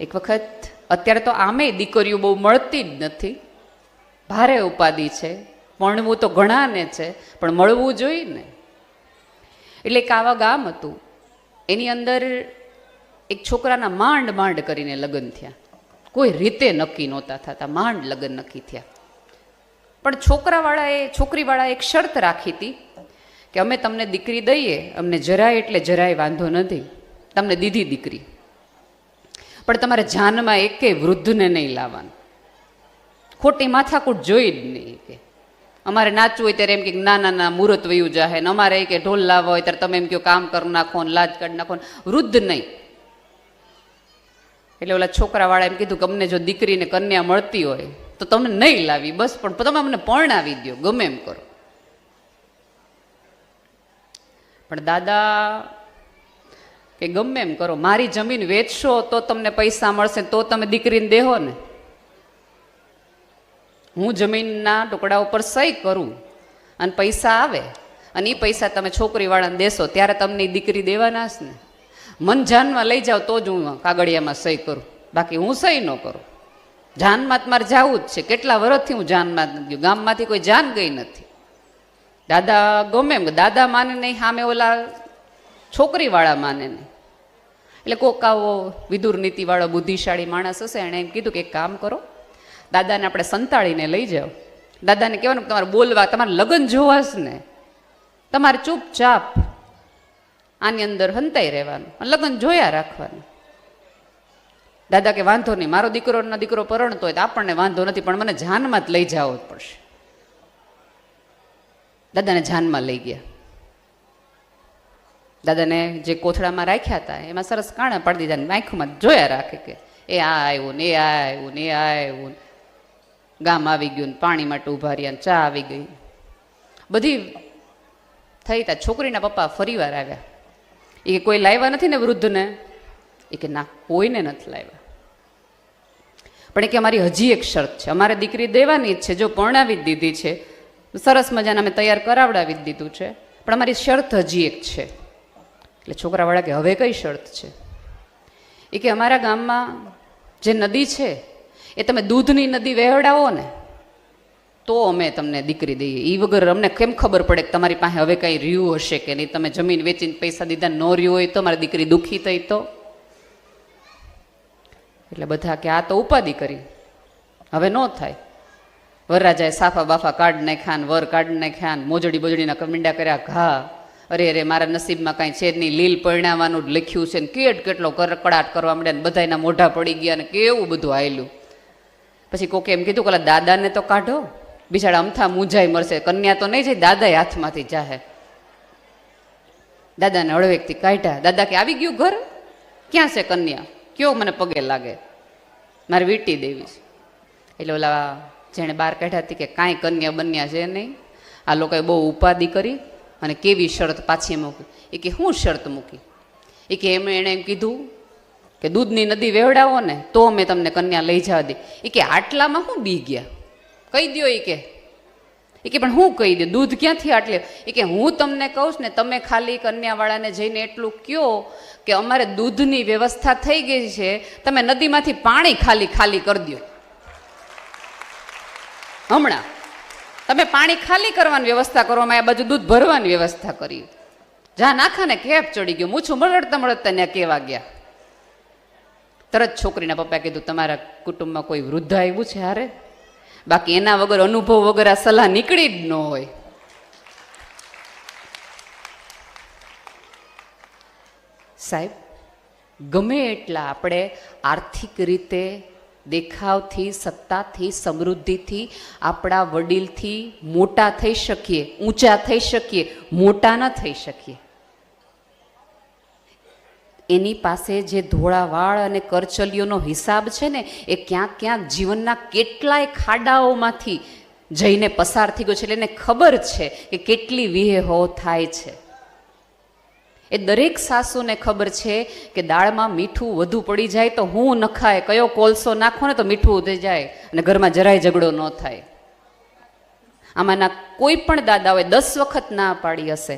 એક વખત અત્યારે તો આમે દીકરીઓ બહુ મળતી જ નથી. ભારે ઉપાધિ છે. પરણવું તો ઘણાને છે, પણ મળવું જોઈએ ને. એટલે એક આવા ગામ હતું. એની અંદર એક છોકરાના માંડ માંડ કરીને લગ્ન થયા. કોઈ રીતે નક્કી નહોતા થતા, માંડ લગ્ન નક્કી થયા. પણ છોકરાવાળાએ, છોકરીવાળાએ એક શરત રાખી હતી કે અમે તમને દીકરી દઈએ, અમને જરાય એટલે જરાય વાંધો નથી. તમને દીધી દીકરી. પણ તમારે જાનમાં એકે વૃદ્ધને નહીં લાવવાનું. ખોટી માથાકૂટ જોઈ જ નહીં કે અમારે નાચવું હોય ત્યારે એમ કે ના ના ના, મુહૂર્ત વયું જાહે ને અમારે કે ઢોલ લાવવા હોય ત્યારે તમે એમ કહો કામ કરી, નાખો ને લાજ કાઢી નાખો વૃદ્ધ નહીં. એટલે ઓલા છોકરાવાળા એમ કીધું કે અમને જો દીકરીને કન્યા મળતી હોય તો તમને નહીં લાવી, બસ, પણ તમે અમને પરણાવી દો ગમે એમ કરો. પણ દાદા કે ગમે એમ કરો, મારી જમીન વેચશો તો તમને પૈસા મળશે તો તમે દીકરીને દેહો ને. હું જમીનના ટુકડા ઉપર સહી કરું અને પૈસા આવે અને એ પૈસા તમે છોકરીવાળાને દેશો, ત્યારે તમને એ દીકરી દેવાના જ ને. મન જાનમાં લઈ જાઓ તો જ હું કાગળિયામાં સહી કરું. બાકી હું સહી ન કરું. જાનમાં મારે જવું જ છે. કેટલા વર્ષથી હું જાનમાં ગયું. ગામમાંથી કોઈ જાન ગઈ નથી. દાદા ગમે એમ દાદા માને નહીં, સામે ઓલા છોકરીવાળા માને નહીં. એટલે કોક આવો વિદુર નીતિવાળો બુદ્ધિશાળી માણસ હશે, એણે એમ કીધું કે એક કામ કરો, દાદાને આપણે સંતાળીને લઈ જાઓ. દાદાને કહેવાનું તમારે બોલવા, તમારે લગ્ન જોવાશ ને તમારે ચૂપચાપ આની અંદર હંતાઈ રહેવાનું લગ્ન જોયા રાખવાનું. દાદા કે વાંધો નહીં, મારો દીકરો ના દીકરો પરણતો હોય તો આપણને વાંધો નથી, પણ મને જાનમાં જ લઈ જાવો જ પડશે. દાદાને જાનમાં લઈ ગયા. દાદાને જે કોથળામાં રાખ્યા હતા, એમાં સરસ કાણા પાડી દીધા આંખોમાં જોયા રાખે કે એ આ આવ્યું ને એ આ આવ્યું ને આ આવ્યું ગામ આવી ગયું ને પાણી માટે ઊભા રહ્યા ચા આવી ગઈ. બધી થઈ તા. છોકરીના પપ્પા ફરીવાર આવ્યા. એ કોઈ લાવ્યા નથી ને વૃદ્ધને? એ કે ના, કોઈને નથી લાવ્યા પણ એ કે અમારી હજી એક શરત છે. અમારે દીકરી દેવાની જ છે. જો પરણાવી જ દીધી છે, સરસ મજાના અમે તૈયાર કરાવડાવી જ દીધું છે. પણ અમારી શરત હજી એક છે. એટલે છોકરાવાળા કે હવે કઈ શરત છે? એ કે અમારા ગામમાં જે નદી છે, એ તમે દૂધની નદી વહેવડાવો ને, તો અમે તમને દીકરી દઈએ. એ વગર અમને કેમ ખબર પડે કે તમારી પાસે હવે કંઈ રહ્યું હશે કે નહીં? તમે જમીન વેચીને પૈસા દીધા, ન રહ્યું હોય તો મારી દીકરી દુઃખી થઈ તો? એટલે બધા કે આ તો ઉપાધિ કરી. હવે ન થાય. વરરાજાએ સાફા બાફા કાઢ નાખ્યા વર કાઢ નાખ્યા મોજડી બોજડીના કમિંડા કર્યા, ઘા અરે અરે, મારા નસીબમાં કાંઈ છે નહીં. લીલ પરિણામવાનું જ લખ્યું છે ને કેટ કેટલો કરકડાટ કરવા માંડ્યા ને બધાના મોઢા પડી ગયા ને કેવું બધું આવેલું પછી કોકે એમ કીધું કે દાદાને તો કાઢો. બિચારા અમથા મૂંઝાઈ મળશે કન્યા તો નહીં જાય દાદાએ હાથમાંથી જાહે. દાદાને હળવેકથી કાઢ્યા. દાદા કે આવી ગયું ઘર? ક્યાં છે કન્યા? કયો મને પગે લાગે? મારે વીટી દેવી છે. એટલે ઓલા જેણે બહાર કાઢ્યા હતી કે કાંઈ કન્યા બન્યા છે નહીં. આ લોકોએ બહુ ઉપાધિ કરી. અને કેવી શરત પાછી મૂકી? એ કે શું શરત મૂકી? એ કે એમ એણે એમ કીધું કે દૂધની નદી વેવડાવો ને તો અમે તમને કન્યા લઈ જવા દે. એ કે આટલામાં શું બી ગયા? કહી દો એ કે. એ કે પણ હું કહી દઉં દૂધ ક્યાંથી આટલે? એ કે હું તમને કહું ને તમે ખાલી કન્યાવાળાને જઈને એટલું કહો કે અમારે દૂધની વ્યવસ્થા થઈ ગઈ છે, તમે નદીમાંથી પાણી ખાલી ખાલી કરી દો હમણાં. તમે પાણી ખાલી કરવાની વ્યવસ્થા કરવામાં આ બાજુ દૂધ ભરવાની વ્યવસ્થા કરી. જ્યાં નાખાને કેપ ચડી ગયું, મૂછું મળડતા મળડતા ત્યાં કેવા ગયા. તરત છોકરીના પપ્પા કીધું, તમારા કુટુંબમાં કોઈ વૃદ્ધ આવ્યું છે હારે? બાકી એના વગર અનુભવ વગર આ સલાહ નીકળી જ ન હોય. સાહેબ, ગમે એટલા આપણે આર્થિક રીતે દેખાવથી, સત્તાથી, સમૃદ્ધિથી, આપણા વડીલથી મોટા થઈ શકીએ, ઊંચા થઈ શકીએ, મોટા ન થઈ શકીએ. એની પાસે જે ધોળાવાળ અને કરચલીઓનો હિસાબ છે ને, એ ક્યાંક ક્યાંક જીવનના કેટલાય ખાડાઓમાંથી જઈને પસાર થઈ ગયો છે. એટલે એને ખબર છે કે કેટલી વિહેહો થાય છે. એ દરેક સાસુને ખબર છે કે દાળમાં મીઠું વધુ પડી જાય તો હું નખાય, કયો કોલસો નાખો ને તો મીઠું ઉધી જાય અને ઘરમાં જરાય ઝઘડો ન થાય. આમાંના કોઈ પણ દાદાઓએ દસ વખત ના પાડી હશે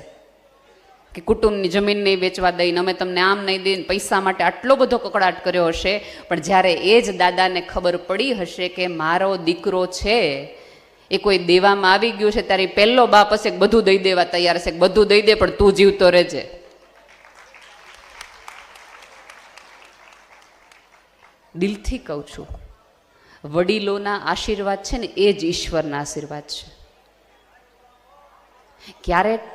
કે કુટુંબની જમીન નહીં વેચવા દઈને અમે તમને આમ નહીં દઈને પૈસા માટે આટલો બધો કકડાટ કર્યો હશે, પણ જ્યારે એ જ દાદાને ખબર પડી હશે કે મારો દીકરો છે, એ કોઈ દેવામાં આવી ગયું છે, ત્યારે પહેલો બાપ હશે બધું દઈ દેવા તૈયાર છે બધું દઈ દે, પણ તું જીવતો રહેજે. દિલથી કહું છું, વડીલોના આશીર્વાદ છે ને, એ જ ઈશ્વરના આશીર્વાદ છે. ક્યારેક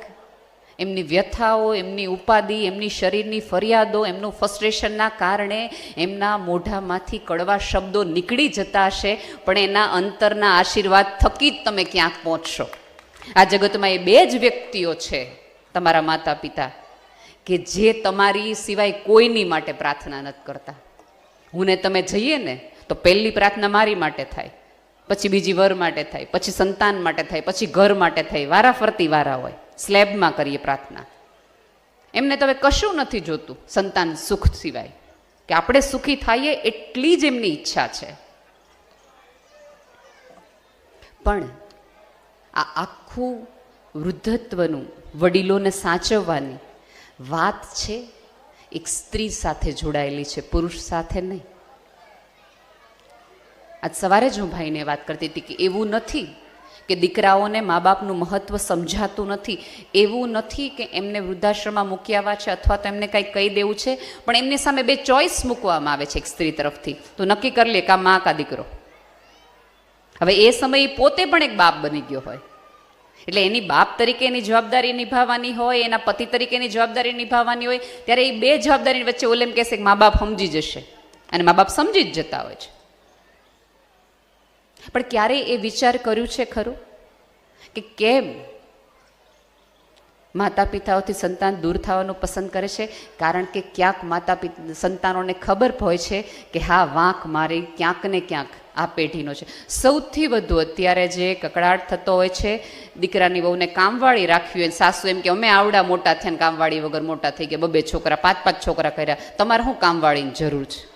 એમની વ્યથાઓ, એમની ઉપાધિ, એમની શરીરની ફરિયાદો, એમનું ફ્રસ્ટ્રેશનના કારણે એમના મોઢામાંથી કડવા શબ્દો નીકળી જતા હશે, પણ એના અંતરના આશીર્વાદ થકી જ તમે ક્યાંક પહોંચશો. આ જગતમાં એ બે જ વ્યક્તિઓ છે, તમારા માતા પિતા કે જે તમારી સિવાય કોઈની માટે પ્રાર્થના નથી કરતા. હું ને તમે જઈએ ને, તો પહેલી પ્રાર્થના મારી માટે થાય, પછી બીજી વર માટે થાય, પછી સંતાન માટે થાય, પછી ઘર માટે થાય, વારા ફરતી વારા હોય, સ્લેબમાં કરીએ પ્રાર્થના. એમને તો હવે કશું નથી જોતું, સંતાન સુખ સિવાય. કે આપણે સુખી થઈએ એટલી જ એમની ઈચ્છા છે. પણ આ આખું વૃદ્ધત્વનું વડીલોને સાચવવાની વાત છે એક સ્ત્રી સાથે જોડાયેલી છે, પુરુષ સાથે નહીં. આજ સવારે જ હું ભાઈને વાત કરતી હતી કે એવું નથી કે દીકરાઓને મા બાપનું મહત્ત્વ સમજાતું નથી, એવું નથી કે એમને વૃદ્ધાશ્રમમાં મૂક્યાવા છે અથવા તો એમને કાંઈ કહી દેવું છે, પણ એમની સામે બે ચોઈસ મૂકવામાં આવે છે એક સ્ત્રી તરફથી. તો નક્કી કરી લે કા મા કા દીકરો. હવે એ સમયે પોતે પણ એક બાપ બની ગયો હોય. એટલે એની બાપ તરીકે એની જવાબદારી નિભાવવાની હોય, એના પતિ તરીકેની જવાબદારી નિભાવવાની હોય, ત્યારે એ બે જવાબદારીની વચ્ચે ઓલે કહેશે કે મા બાપ સમજી જશે અને મા બાપ સમજી જ જતા હોય છે. પણ ક્યારેય એ વિચાર કર્યું છે ખરું? કે કેમ માતા પિતાઓથી સંતાન દૂર થવાનું પસંદ કરે છે? કારણ કે ક્યાંક માતા પિતા સંતાનોને ખબર હોય છે કે હા, વાંક મારી ક્યાંક ને ક્યાંક આ પેઢીનો છે. સૌથી વધુ અત્યારે જે કકડાટ થતો હોય છે, દીકરાની બહુને કામવાળી રાખવી હોય સાસુ એમ કે, અમે આવડા મોટા થયા કામવાળી વગર મોટા થઈ ગયા, બબે છોકરા, પાંચ પાંચ છોકરા કર્યા, તમારે શું કામવાળીની જરૂર છે?